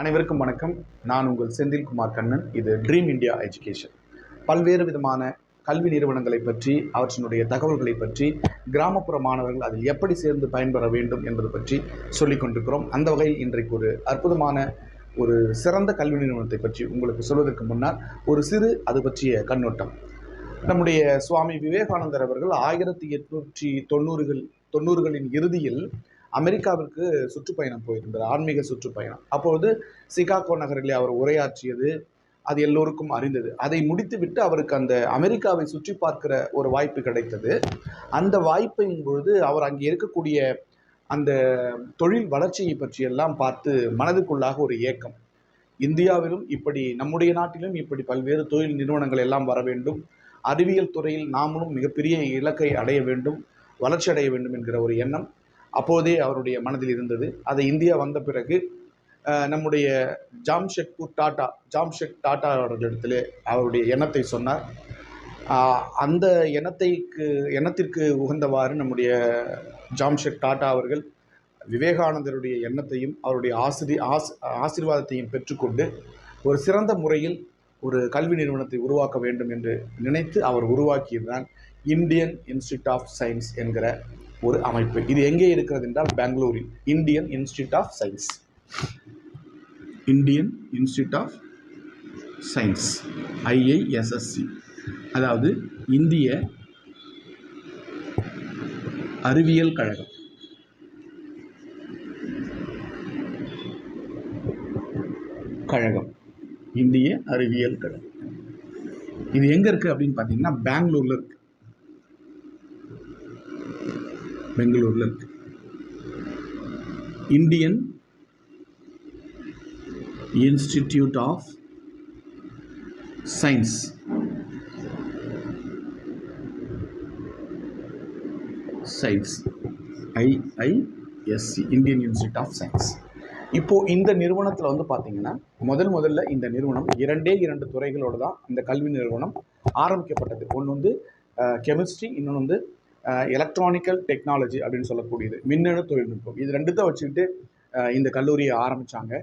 அனைவருக்கும் வணக்கம். நான் உங்கள் செந்தில்குமார் கண்ணன். இது ட்ரீம் இந்தியா எஜுகேஷன் பல்வேறு விதமான கல்வி நிறுவனங்களை பற்றி அவற்றினுடைய தகவல்களை பற்றி கிராமப்புற மாணவர்கள் அதில் எப்படி சேர்ந்து பயன்பெற வேண்டும் என்பது பற்றி சொல்லிக் கொண்டிருக்கிறோம். அந்த வகையில் இன்றைக்கு ஒரு அற்புதமான ஒரு சிறந்த கல்வி நிறுவனத்தை பற்றி உங்களுக்கு சொல்வதற்கு முன்னால் ஒரு சிறு அது பற்றிய கண்ணோட்டம். நம்முடைய சுவாமி விவேகானந்தர் அவர்கள் ஆயிரத்தி எட்நூற்றி தொண்ணூறுகள் தொண்ணூறுகளின் இறுதியில் அமெரிக்காவிற்கு சுற்றுப்பயணம் போயிருந்தார் ஆன்மீக சுற்றுப்பயணம். அப்பொழுது சிகாகோ நகரிலே அவர் உரையாற்றியது அது எல்லோருக்கும் அறிந்தது. அதை முடித்துவிட்டு அவருக்கு அந்த அமெரிக்காவை சுற்றி பார்க்கிற ஒரு வாய்ப்பு கிடைத்தது. அந்த வாய்ப்பின் பொழுது அவர் அங்கே இருக்கக்கூடிய அந்த தொழில் வளர்ச்சியை பற்றியெல்லாம் பார்த்து மனதுக்குள்ளாக ஒரு ஏக்கம். இந்தியாவிலும் இப்படி நம்முடைய நாட்டிலும் இப்படி பல்வேறு தொழில் நிறுவனங்கள் எல்லாம் வர வேண்டும். அறிவியல் துறையில் நாமளும் மிகப்பெரிய இலக்கை அடைய வேண்டும் வளர்ச்சி அடைய வேண்டும் என்கிற ஒரு எண்ணம். அப்போதே அவருடைய மனதில் இருந்தது. அதை இந்தியா வந்த பிறகு நம்முடைய ஜாம்ஷெட்பூர் டாட்டா ஜாம்ஷெட் டாட்டா அவர்களிடத்தில் அவருடைய எண்ணத்தை சொன்னார். அந்த எண்ணத்தைக்கு எண்ணத்திற்கு உகந்தவாறு நம்முடைய ஜாம்ஷெட் டாட்டா அவர்கள் விவேகானந்தருடைய எண்ணத்தையும் அவருடைய ஆசிரி ஆஸ் ஆசீர்வாதத்தையும் பெற்றுக்கொண்டு ஒரு சிறந்த முறையில் ஒரு கல்வி நிறுவனத்தை உருவாக்க வேண்டும் என்று நினைத்து அவர் உருவாக்கியதுதான் இந்தியன் இன்ஸ்டியூட் ஆஃப் சயின்ஸ் என்கிற ஒரு அமைப்பு. இது எங்கே இருக்கிறது என்றால் பெங்களூரில். Indian Institute of Science Indian Institute of Science IISSC அதாவது இந்திய அறிவியல் கழகம். கழகம். இந்திய அறிவியல் கழகம். இது எங்கே இருக்குது அப்படின்னு பார்த்தீங்கன்னா பெங்களூரில் இருக்குது பெங்களூரில் இருக்கு. Indian Institute of Science Science IISC Indian Institute of Science இப்போது இந்த நிறுவனத்தில் வந்து பார்த்தீங்கன்னா முதல் முதல்ல இந்த நிறுவனம் இரண்டே இரண்டு துறைகளோடு தான் இந்த கல்வி நிறுவனம் ஆரம்பிக்கப்பட்டது. ஒன்று வந்து கெமிஸ்ட்ரி இன்னொன்று வந்து எலக்ட்ரானிக்கல் டெக்னாலஜி அப்படின்னு சொல்லக்கூடியது மின்னணு தொழில்நுட்பம். இது ரெண்டுத்தை வச்சுக்கிட்டு இந்த கல்லூரியை ஆரம்பித்தாங்க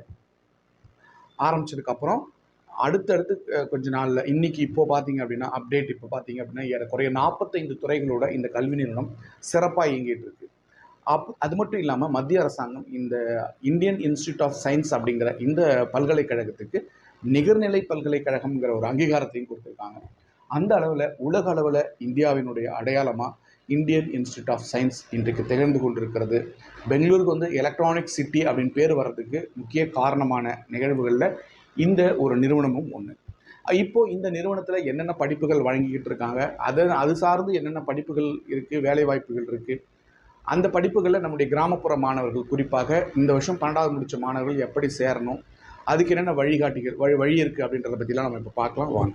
ஆரம்பிச்சதுக்கப்புறம் அடுத்தடுத்து கொஞ்ச நாளில் இன்றைக்கி இப்போ பார்த்தீங்க அப்படின்னா அப்டேட் இப்போ பார்த்தீங்க அப்படின்னா ஏறக்குறைய நாற்பத்தைந்து துறைகளோட இந்த கல்வி நிறுவனம் சிறப்பாக இயங்கிட்டு இருக்கு. அப் அது மட்டும் இல்லாமல் மத்திய அரசாங்கம் இந்த இந்தியன் இன்ஸ்டியூட் ஆஃப் சயின்ஸ் அப்படிங்கிற இந்த பல்கலைக்கழகத்துக்கு நிகர்நிலை பல்கலைக்கழகம்ங்கிற ஒரு அங்கீகாரத்தையும் கொடுத்துருக்காங்க. அந்த அளவில் உலக அளவில் இந்தியாவினுடைய அடையாளமாக இந்தியன் இன்ஸ்டியூட் ஆஃப் சயின்ஸ் இன்றைக்கு திகழ்ந்து கொண்டிருக்கிறது. பெங்களூருக்கு வந்து எலக்ட்ரானிக் சிட்டி அப்படின்னு பேர் வர்றதுக்கு முக்கிய காரணமான நிகழ்வுகளில் இந்த ஒரு நிறுவனமும் ஒன்று இப்போ இந்த நிறுவனத்தில் என்னென்ன படிப்புகள் வழங்கிக்கிட்டு இருக்காங்க? அதை அது சார்ந்து என்னென்ன படிப்புகள் இருக்குது வேலைவாய்ப்புகள் இருக்குது அந்த படிப்புகளில் நம்முடைய கிராமப்புற மாணவர்கள் குறிப்பாக இந்த வருஷம் பன்னெண்டாவது முடித்த மாணவர்கள் எப்படி சேரணும்? அதுக்கு என்னென்ன வழிகாட்டிகள் வழி வழி இருக்குது அப்படின்றத பற்றிலாம் நம்ம இப்போ பார்க்கலாம். வாங்க.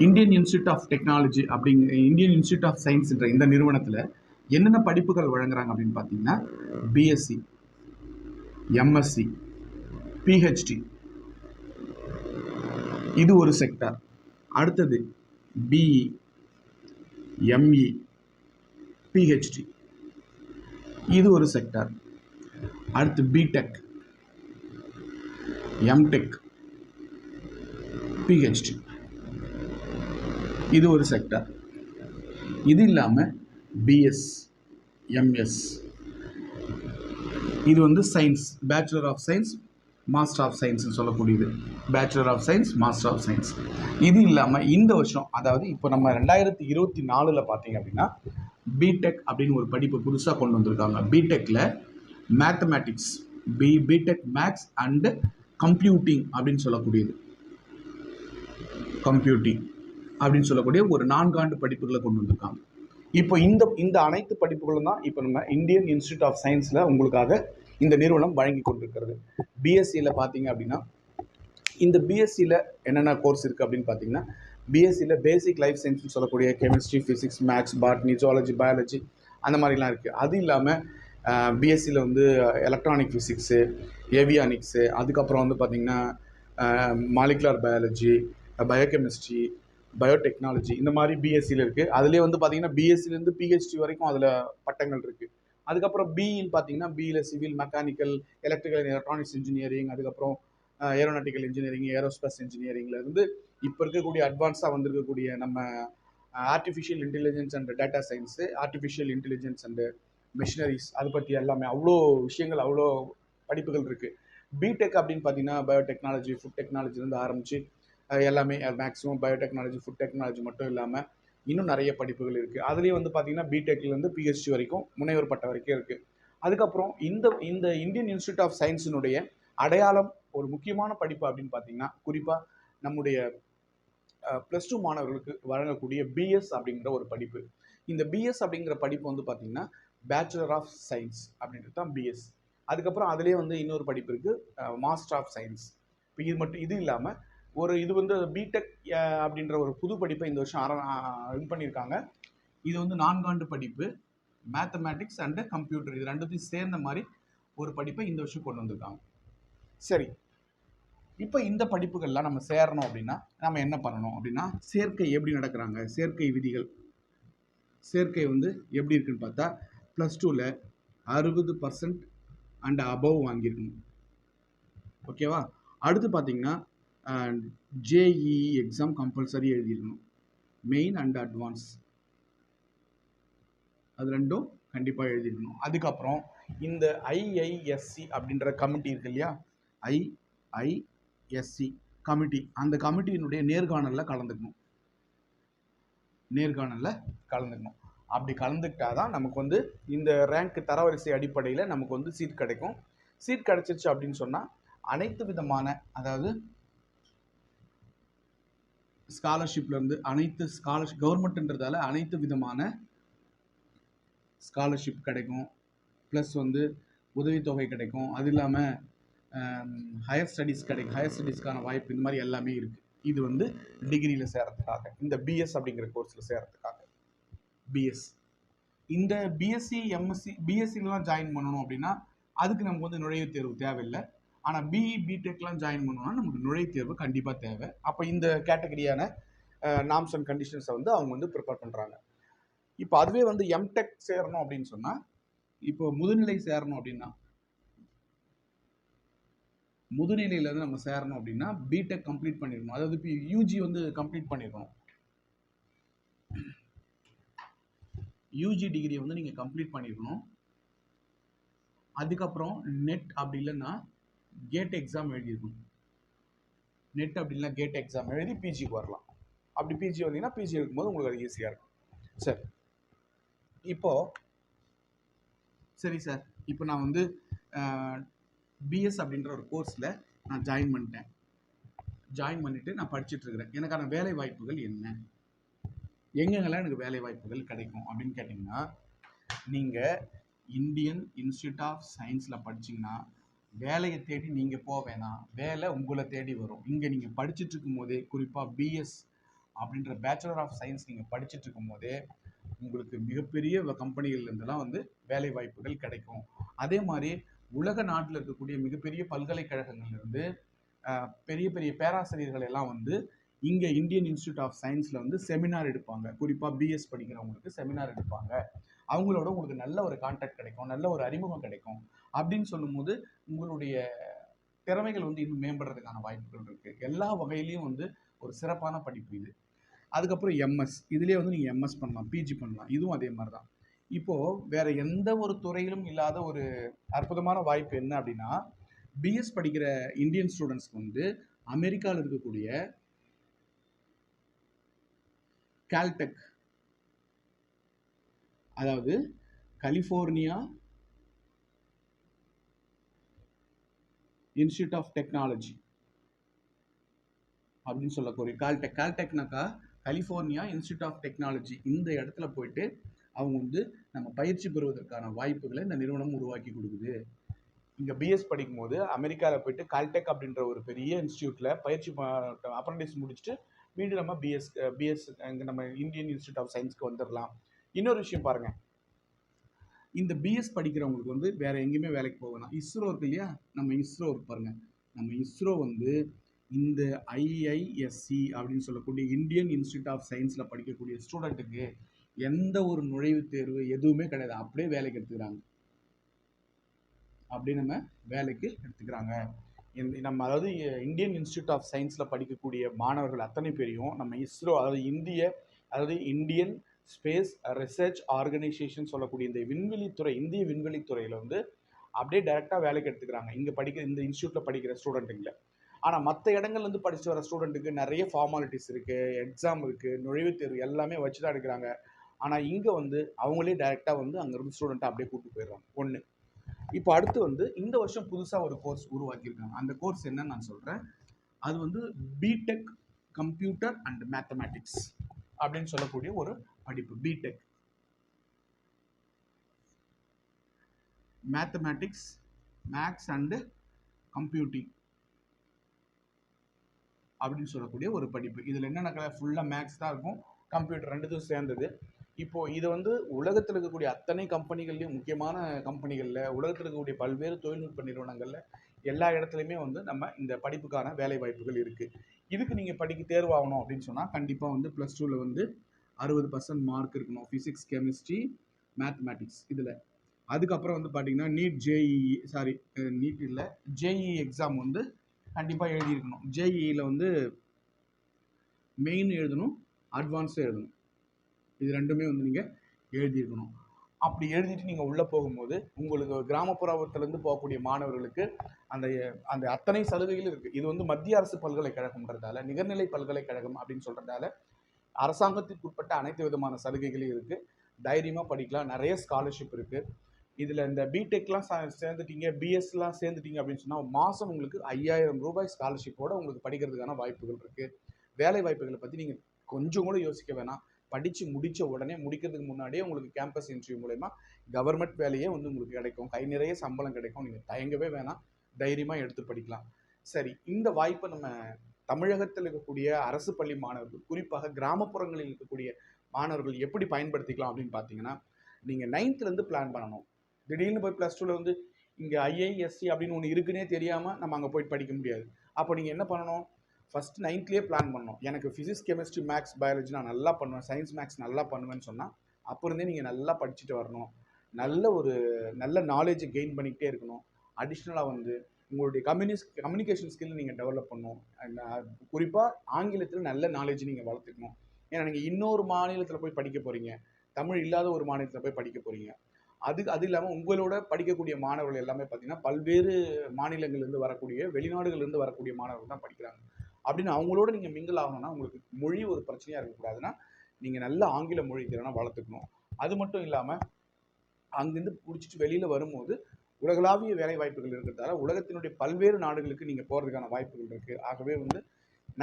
இந்தியன் இன்ஸ்டியூட் ஆஃப் டெக்னாலஜி அப்படிங்க இந்தியன் இன்ஸ்டியூட் ஆஃப் சயின்ஸ்ன்ற இந்த நிறுவனத்தில் என்னென்ன படிப்புகள் வழங்குறாங்க அப்படின்னு பார்த்தீங்கன்னா பிஎஸ்சி எம்எஸ்சி பிஹெச்டி இது ஒரு செக்டார் அடுத்தது பிஇ எம்இ பிஹெச்டி இது ஒரு செக்டார் அடுத்து பிடெக் எம்டெக் பிஹெச்டி இது ஒரு செக்டார் இது இல்லாமல் பிஎஸ் எம்எஸ் இது வந்து science bachelor of science master of சயின்ஸ்னு சொல்லக்கூடியது. Bachelor of science master of science இது இல்லாமல் இந்த வருஷம் அதாவது இப்போ நம்ம ரெண்டாயிரத்தி இருபத்தி நாலில் பார்த்தீங்க அப்படின்னா பிடெக் அப்படின்னு ஒரு படிப்பு புதுசாக கொண்டு வந்திருக்காங்க. பிடெக்கில் mathematics B BTech maths and computing அப்படின்னு சொல்லக்கூடியது. கம்ப்யூட்டிங் அப்படின்னு சொல்லக்கூடிய ஒரு நான்காண்டு படிப்புகளை கொண்டு வந்திருக்காங்க. இப்போ இந்த இந்த அனைத்து படிப்புகளும் தான் இப்போ நம்ம இந்தியன் இன்ஸ்டியூட் ஆஃப் சயின்ஸில் உங்களுக்காக இந்த நிறுவனம் வழங்கி கொண்டிருக்கிறது. பிஎஸ்சியில் பார்த்தீங்க அப்படின்னா இந்த பிஎஸ்சியில் என்னென்ன கோர்ஸ் இருக்குது அப்படின்னு பார்த்தீங்கன்னா பிஎஸ்சியில் பேசிக் லைஃப் சயின்ஸ்னு சொல்லக்கூடிய chemistry physics maths botany zoology biology அந்த மாதிரிலாம் இருக்குது அது இல்லாமல் பிஎஸ்சியில் வந்து எலக்ட்ரானிக் ஃபிசிக்ஸு ஏவியானிக்ஸு அதுக்கப்புறம் வந்து பார்த்திங்கன்னா மாலிகுலர் பயாலஜி பயோகெமிஸ்ட்ரி பயோடெக்னாலஜி இந்த மாதிரி பிஎஸ்சியில் இருக்குது அதுலேயே வந்து பார்த்தீங்கன்னா பிஎஸ்சிலேருந்து பிஹெச்டி வரைக்கும் அதில் பட்டங்கள் இருக்குது அதுக்கப்புறம் பிஇன்னு பார்த்தீங்கன்னா பியில் civil mechanical electrical and electronics engineering அதுக்கப்புறம் ஏரோநாட்டிக்கல் இன்ஜினியரிங் ஏரோஸ்பேஸ் இன்ஜினியரிங்ல இருந்து இப்போ இருக்கக்கூடிய அட்வான்ஸாக வந்திருக்கக்கூடிய நம்ம artificial intelligence and data science artificial intelligence and machineries அதை பற்றி எல்லாமே அவ்வளோ விஷயங்கள் அவ்வளோ படிப்புகள் இருக்குது பிடெக் அப்படின்னு பார்த்தீங்கன்னா பயோடெக்னாலஜி ஃபுட் டெக்னாலஜிலேருந்து ஆரம்பித்து எல்லாமே மேக்ஸிமம் பயோடெக்னாலஜி ஃபுட் டெக்னாலஜி மட்டும் இல்லாமல் இன்னும் நிறைய படிப்புகள் இருக்குது அதுலேயே வந்து பார்த்தீங்கன்னா பிடெக்லேருந்து பிஹெச்டி வரைக்கும் முனைவர் பட்டம் வரைக்கும் இருக்குது அதுக்கப்புறம் இந்த இந்த இந்தியன் இன்ஸ்டியூட் ஆஃப் சயின்ஸினுடைய அடையாளம் ஒரு முக்கியமான படிப்பு அப்படின்னு பார்த்தீங்கன்னா குறிப்பாக நம்முடைய ப்ளஸ் டூ மாணவர்களுக்கு வழங்கக்கூடிய பிஎஸ் அப்படிங்கிற ஒரு படிப்பு. இந்த பிஎஸ் அப்படிங்கிற படிப்பு வந்து பார்த்தீங்கன்னா பேச்சுலர் ஆஃப் சயின்ஸ் அப்படின்றது தான் பிஎஸ் அதுக்கப்புறம் அதுலேயே வந்து இன்னொரு படிப்பு இருக்குது மாஸ்டர் ஆஃப் சயின்ஸ் இப்போ இது மட்டும் இது இல்லாமல் ஒரு இது வந்து பிடெக் அப்படின்ற ஒரு புது படிப்பை இந்த வருஷம் ஆர இது பண்ணியிருக்காங்க. இது வந்து நான்காண்டு படிப்பு. மேத்தமேட்டிக்ஸ் அண்டு கம்ப்யூட்டர் இது ரெண்டுத்தையும் சேர்ந்த மாதிரி ஒரு படிப்பை இந்த வருஷம் கொண்டு வந்திருக்காங்க. சரி. இப்போ இந்த படிப்புகள்லாம் நம்ம சேரணும் அப்படின்னா நம்ம என்ன பண்ணணும் அப்படின்னா சேர்க்கை எப்படி நடக்கிறாங்க? சேர்க்கை விதிகள். சேர்க்கை வந்து எப்படி இருக்குன்னு பார்த்தா ப்ளஸ் டூவில் அறுபது பர்சன்ட் அண்ட் அபவ் வாங்கியிருக்கணும். ஓகேவா அடுத்து பார்த்தீங்கன்னா ஜேஇ எக்ஸாம் கம்பல்சரி எழுதிடணும் மெயின் அண்ட் அட்வான்ஸ் அது ரெண்டும் கண்டிப்பாக எழுதிடணும் அதுக்கப்புறம் இந்த ஐஐஎஸ்சி அப்படின்ற கமிட்டி இருக்கு இல்லையா? ஐஐஎஸ்சி கமிட்டி அந்த கமிட்டியினுடைய நேர்காணலில் கலந்துக்கணும். நேர்காணலில் கலந்துக்கணும். அப்படி கலந்துக்கிட்டா தான் நமக்கு வந்து இந்த ரேங்க் தரவரிசை அடிப்படையில் நமக்கு வந்து சீட் கிடைக்கும். சீட் கிடைச்சிருச்சு அப்படின்னு சொன்னால் அனைத்து விதமான அதாவது ஸ்காலர்ஷிப்லேருந்து அனைத்து ஸ்காலர்ஷிப் கவர்மெண்ட்டுன்றதால அனைத்து விதமான ஸ்காலர்ஷிப் கிடைக்கும். ப்ளஸ் வந்து உதவித்தொகை கிடைக்கும். அது இல்லாமல் ஹையர் ஸ்டடீஸ் கிடைக்கும். ஹையர் ஸ்டடீஸ்க்கான வாய்ப்பு இந்த மாதிரி எல்லாமே இருக்குது இது வந்து டிகிரியில் சேரத்துக்காக இந்த பிஎஸ் அப்படிங்கிற கோர்ஸில் சேரத்துக்காக பிஎஸ் இந்த பிஎஸ்சி எம்எஸ்சி பிஎஸ்சிலாம் ஜாயின் பண்ணணும் அப்படின்னா அதுக்கு நமக்கு வந்து நுழைவுத் தேர்வு தேவையில்லை. ஆனால் பிஇ பிடெக்லாம் ஜாயின் பண்ணோம்னா நமக்கு நுழைத்தேர்வு கண்டிப்பாக தேவை. அப்போ இந்த கேட்டகரியான நாம்ஸ் அண்ட் கண்டிஷன்ஸை வந்து அவங்க வந்து ப்ரிப்பேர் பண்ணுறாங்க இப்போ அதுவே வந்து எம்டெக் சேரணும் அப்படின்னு சொன்னால் இப்போ முதுநிலை சேரணும் அப்படின்னா முதுநிலையிலேருந்து நம்ம சேரணும் அப்படின்னா பிடெக் கம்ப்ளீட் பண்ணிடணும். அதாவது இப்போ யூஜி வந்து கம்ப்ளீட் பண்ணிடணும். யூஜி டிகிரியை வந்து நீங்கள் கம்ப்ளீட் பண்ணிடணும். அதுக்கப்புறம் நெட் அப்படி இல்லைன்னா கேட் எக்ஸாம் எழுதியிருக்கணும். நெட் அப்படி கேட் எக்ஸாம் எழுதி பிஜிக்கு வரலாம். அப்படி பிஜி வந்தீங்கன்னா பிஜி இருக்கும்போது உங்களுக்கு அது ஈஸியாக இருக்கும். சரி. இப்போது சரி சார் இப்போ நான் வந்து பிஎஸ் அப்படின்ற ஒரு கோர்ஸில் நான் ஜாயின் பண்ணிட்டேன். ஜாயின் பண்ணிவிட்டு நான் படிச்சுட்ருக்கிறேன் எனக்கான வேலை வாய்ப்புகள் என்ன? எங்கெங்கெல்லாம் எனக்கு வேலை வாய்ப்புகள் கிடைக்கும் அப்படின்னு கேட்டிங்கன்னா நீங்கள் இந்தியன் இன்ஸ்டியூட் ஆஃப் சயின்ஸில் படிச்சிங்கன்னா வேலையை தேடி நீங்கள் போக வேணாம். வேலை உங்களை தேடி வரும். இங்கே நீங்கள் படிச்சுட்டு இருக்கும்போதே குறிப்பாக பிஎஸ் அப்படின்ற பேச்சுலர் ஆஃப் சயின்ஸ் நீங்கள் படிச்சுட்டு இருக்கும்போதே உங்களுக்கு மிகப்பெரிய கம்பெனிகள்லேருந்துலாம் வந்து வேலை வாய்ப்புகள் கிடைக்கும். அதே மாதிரி உலக நாட்டில் இருக்கக்கூடிய மிகப்பெரிய பல்கலைக்கழகங்கள்லேருந்து பெரிய பெரிய பேராசிரியர்கள் எல்லாம் வந்து இங்கே இந்தியன் இன்ஸ்டியூட் ஆஃப் சயின்ஸில் வந்து செமினார் எடுப்பாங்க. குறிப்பாக பிஎஸ் படிக்கிறவங்களுக்கு செமினார் எடுப்பாங்க. அவங்களோட உங்களுக்கு நல்ல ஒரு கான்டாக்ட் கிடைக்கும். நல்ல ஒரு அறிமுகம் கிடைக்கும். அப்படின்னு சொல்லும்போது உங்களுடைய திறமைகள் வந்து இன்னும் மேம்படுறதுக்கான வாய்ப்புகள் இருக்குது எல்லா வகையிலையும் வந்து ஒரு சிறப்பான படிப்பு இது. அதுக்கப்புறம் எம்எஸ் இதுலேயே வந்து நீங்கள் எம்எஸ் பண்ணலாம் பிஜி பண்ணலாம். இதுவும் அதே மாதிரி தான் இப்போது வேறு எந்த ஒரு துறையிலும் இல்லாத ஒரு அற்புதமான வாய்ப்பு என்ன அப்படின்னா பிஎஸ் படிக்கிற இந்தியன் ஸ்டூடெண்ட்ஸ்க்கு வந்து அமெரிக்காவில் இருக்கக்கூடிய கால்டெக் அதாவது கலிஃபோர்னியா இன்ஸ்டியூட் ஆஃப் டெக்னாலஜி அப்படின்னு சொல்லக்கூடிய கால்டெக் கால்டெக்னாக்கா கலிஃபோர்னியா இன்ஸ்டியூட் ஆஃப் டெக்னாலஜி இந்த இடத்துல போயிட்டு அவங்க வந்து நம்ம பயிற்சி பெறுவதற்கான வாய்ப்புகளை இந்த நிறுவனம் உருவாக்கி கொடுக்குது. இங்கே பிஎஸ் படிக்கும்போது அமெரிக்காவில் போயிட்டு கால்டெக் அப்படின்ற ஒரு பெரிய இன்ஸ்டியூட்டில் பயிற்சி அப்ரண்டிஸ் முடிச்சுட்டு மீண்டும் நம்ம பிஎஸ் பிஎஸ் இங்கே நம்ம இந்தியன் இன்ஸ்டியூட் ஆஃப் சயின்ஸ்க்கு வந்துடலாம் இன்னொரு விஷயம் பாருங்கள் இந்த பிஎஸ் படிக்கிறவங்களுக்கு வந்து வேறு எங்கேயுமே வேலைக்கு போக வேணாம். இஸ்ரோ இருக்கு இல்லையா? நம்ம இஸ்ரோ இருக்கு பாருங்கள் நம்ம இஸ்ரோ வந்து இந்த ஐஐஎஸ்சி அப்படின்னு சொல்லக்கூடிய இந்தியன் இன்ஸ்டியூட் ஆஃப் சயின்ஸில் படிக்கக்கூடிய ஸ்டூடெண்ட்டுக்கு எந்த ஒரு நுழைவுத் தேர்வு எதுவுமே கிடையாது. அப்படியே வேலைக்கு எடுத்துக்கிறாங்க. அப்படியே நம்ம வேலைக்கு எடுத்துக்கிறாங்க. நம்ம அதாவது இந்தியன் இன்ஸ்டியூட் ஆஃப் சயின்ஸில் படிக்கக்கூடிய மாணவர்கள் அத்தனை பேரையும் நம்ம இஸ்ரோ அதாவது இந்திய அதாவது இந்தியன் ஸ்பேஸ் ரிசர்ச் ஆர்கனைசேஷன் சொல்லக்கூடிய இந்த விண்வெளித்துறை இந்திய விண்வெளித்துறையில் வந்து அப்படியே டைரெக்டாக வேலைக்கு எடுத்துக்கிறாங்க. இங்கே படிக்கிற இந்த இன்ஸ்டியூட்டில் படிக்கிற ஸ்டூடெண்ட்டுங்களை ஆனால் மற்ற இடங்கள்லேருந்து படித்து வர ஸ்டூடெண்ட்டுக்கு நிறைய ஃபார்மாலிட்டிஸ் இருக்குது எக்ஸாம் இருக்குது நுழைவுத் தேர்வு எல்லாமே வச்சு தான் எடுக்கிறாங்க. ஆனால் இங்கே வந்து அவங்களே டைரெக்டாக வந்து அங்கேருந்து ஸ்டூடெண்ட்டை அப்படியே கூப்பிட்டு போயிடுறாங்க. ஒன்று இப்போ அடுத்து வந்து இந்த வருஷம் புதுசாக ஒரு கோர்ஸ் உருவாக்கியிருக்காங்க. அந்த கோர்ஸ் என்னன்னு நான் சொல்கிறேன் அது வந்து பிடெக் கம்ப்யூட்டர் அண்ட் மேத்தமேட்டிக்ஸ் அப்படின்னு சொல்லக்கூடிய ஒரு படிப்பு BTech mathematics maths and computing அப்படின்னு சொல்லக்கூடிய ஒரு படிப்பு. இதில் என்னென்ன ஃபுல்லாக மேக்ஸ் தான் இருக்கும். கம்ப்யூட்டர் ரெண்டுத்தும் சேர்ந்தது. இப்போது இது வந்து உலகத்தில் இருக்கக்கூடிய அத்தனை கம்பெனிகள்லையும் முக்கியமான கம்பெனிகளில் உலகத்தில் இருக்கக்கூடிய பல்வேறு தொழில்நுட்ப நிறுவனங்களில் எல்லா இடத்துலையுமே வந்து நம்ம இந்த படிப்புக்கான வேலை வாய்ப்புகள் இருக்குது இதுக்கு நீங்கள் படிக்க தேர்வாகணும் அப்படின்னு சொன்னால் கண்டிப்பாக வந்து ப்ளஸ் டூவில் வந்து அறுபது பர்சன்ட் மார்க் இருக்கணும். ஃபிசிக்ஸ் கெமிஸ்ட்ரி மேத்தமேட்டிக்ஸ் இதில். அதுக்கப்புறம் வந்து பார்த்தீங்கன்னா நீட் ஜேஇஇ சாரி நீட் இல்லை. ஜேஇஇ எக்ஸாம் வந்து கண்டிப்பாக எழுதியிருக்கணும். ஜேஇஇயில் வந்து மெயின் எழுதணும் அட்வான்ஸும் எழுதணும். இது ரெண்டுமே வந்து நீங்கள் எழுதியிருக்கணும். அப்படி எழுதிட்டு நீங்கள் உள்ளே போகும்போது உங்களுக்கு கிராமப்புறத்துலேருந்து போகக்கூடிய மாணவர்களுக்கு அந்த அந்த அத்தனை சலுகைகளும் இருக்குது இது வந்து மத்திய அரசு பல்கலைக்கழகம்ன்றதால நிகர்நிலை பல்கலைக்கழகம் அப்படின்னு சொல்கிறதால அரசாங்கத்துக்கு உட்பட்ட அனைத்து விதமான சலுகைகளும் இருக்குது தைரியமாக படிக்கலாம். நிறைய ஸ்காலர்ஷிப் இருக்குது இதில் இந்த பிடெக்லாம் சேர்ந்துட்டீங்க பிஎஸ்லாம் சேர்ந்துட்டீங்க அப்படின்னு சொன்னால் மாதம் உங்களுக்கு ஐயாயிரம் ரூபாய் ஸ்காலர்ஷிப்போடு உங்களுக்கு படிக்கிறதுக்கான வாய்ப்புகள் இருக்குது வேலை வாய்ப்புகளை பற்றி நீங்கள் கொஞ்சம் கூட யோசிக்க வேணாம். படித்து முடித்த உடனே முடிக்கிறதுக்கு முன்னாடியே உங்களுக்கு கேம்பஸ் இன்டர்வியூ மூலயமா கவர்மெண்ட் வேலையே வந்து உங்களுக்கு கிடைக்கும். கை நிறைய சம்பளம் கிடைக்கும். நீங்கள் தயங்கவே வேணாம். தைரியமாக எடுத்து படிக்கலாம். சரி இந்த வாய்ப்பை நம்ம தமிழகத்தில் இருக்கக்கூடிய அரசு பள்ளி மாணவர்கள் குறிப்பாக கிராமப்புறங்களில் இருக்கக்கூடிய மாணவர்கள் எப்படி பயன்படுத்திக்கலாம் அப்படின்னு பார்த்தீங்கன்னா நீங்கள் நைன்த்துலேருந்து பிளான் பண்ணணும். திடீர்னு போய் ப்ளஸ் டூவில் வந்து இங்கே ஐஐஎஸ்சி அப்படின்னு ஒன்று இருக்குன்னே தெரியாமல் நம்ம அங்கே போய் படிக்க முடியாது. அப்போ நீங்கள் என்ன பண்ணணும்? ஃபஸ்ட் நைன்த்லேயே பிளான் பண்ணணும். எனக்கு ஃபிசிக்ஸ் கெமிஸ்ட்ரி மேக்ஸ் பயாலஜி நான் நல்லா பண்ணுவேன். சயின்ஸ் மேக்ஸ் நல்லா பண்ணுவேன்னு சொன்னால் அப்போ இருந்தே நீங்கள் நல்லா படிச்சுட்டு வரணும். நல்ல ஒரு நல்ல நாலேஜை கெயின் பண்ணிக்கிட்டே இருக்கணும். அடிஷ்னலாக வந்து உங்களுடைய கம்யூனிஸ் கம்யூனிகேஷன் ஸ்கில் நீங்கள் டெவலப் பண்ணணும். குறிப்பாக ஆங்கிலத்தில் நல்ல நாலேஜ் நீங்கள் வளர்த்துக்கணும். ஏன்னா நீங்கள் இன்னொரு மாநிலத்தில் போய் படிக்க போகிறீங்க தமிழ் இல்லாத ஒரு மாநிலத்தில் போய் படிக்க போகிறீங்க அது அது இல்லாமல் உங்களோட படிக்கக்கூடிய மாணவர்கள் எல்லாமே பார்த்தீங்கன்னா பல்வேறு மாநிலங்கள்லேருந்து வரக்கூடிய வெளிநாடுகள்லேருந்து வரக்கூடிய மாணவர்கள் தான் படிக்கிறாங்க. அப்படின்னு அவங்களோட நீங்கள் மிங்கிள் ஆகணும்னா உங்களுக்கு மொழி ஒரு பிரச்சனையாக இருக்கக்கூடாதுன்னா நீங்கள் நல்ல ஆங்கில மொழி திறனை வளர்த்துக்கணும். அது மட்டும் இல்லாமல் அங்கேருந்து பிடிச்சிட்டு வெளியில் வரும்போது உலகளாவிய வேலை வாய்ப்புகள் இருக்கிறதால உலகத்தினுடைய பல்வேறு நாடுகளுக்கு நீங்கள் போகிறதுக்கான வாய்ப்புகள் இருக்குது ஆகவே வந்து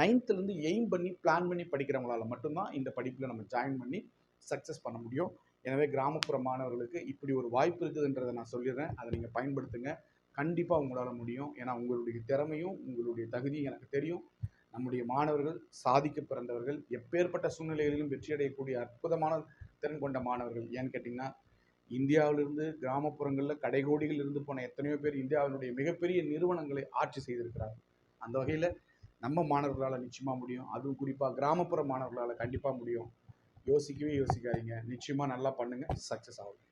நைன்த்துலேருந்து எய்ம் பண்ணி பிளான் பண்ணி படிக்கிறவங்களால் மட்டும்தான் இந்த படிப்பில் நம்ம ஜாயின் பண்ணி சக்ஸஸ் பண்ண முடியும். எனவே கிராமப்புற மாணவர்களுக்கு இப்படி ஒரு வாய்ப்பு இருக்குதுன்றதை நான் சொல்லிடுறேன். அதை நீங்கள் பயன்படுத்துங்க. கண்டிப்பாக உங்களால் முடியும். ஏன்னா உங்களுடைய திறமையும் உங்களுடைய தகுதியும் எனக்கு தெரியும். நம்முடைய மாணவர்கள் சாதிக்க பிறந்தவர்கள் எப்பேற்பட்ட சூழ்நிலைகளிலும் வெற்றியடையக்கூடிய அற்புதமான திறன் கொண்ட மாணவர்கள் ஏன்னு கேட்டிங்கன்னா இந்தியாவிலிருந்து கிராமப்புறங்களில் கடைகோடிகள் இருந்து போன எத்தனையோ பேர் இந்தியாவினுடைய மிகப்பெரிய நிறுவனங்களை ஆட்சி செய்திருக்கிறார் அந்த வகையில் நம்ம மாணவர்களால் நிச்சயமாக முடியும். அதுவும் குறிப்பாக கிராமப்புற மாணவர்களால் கண்டிப்பாக முடியும். யோசிக்கவே யோசிக்காதீங்க. நிச்சயமாக நல்லா பண்ணுங்கள் சக்ஸஸ் ஆகும்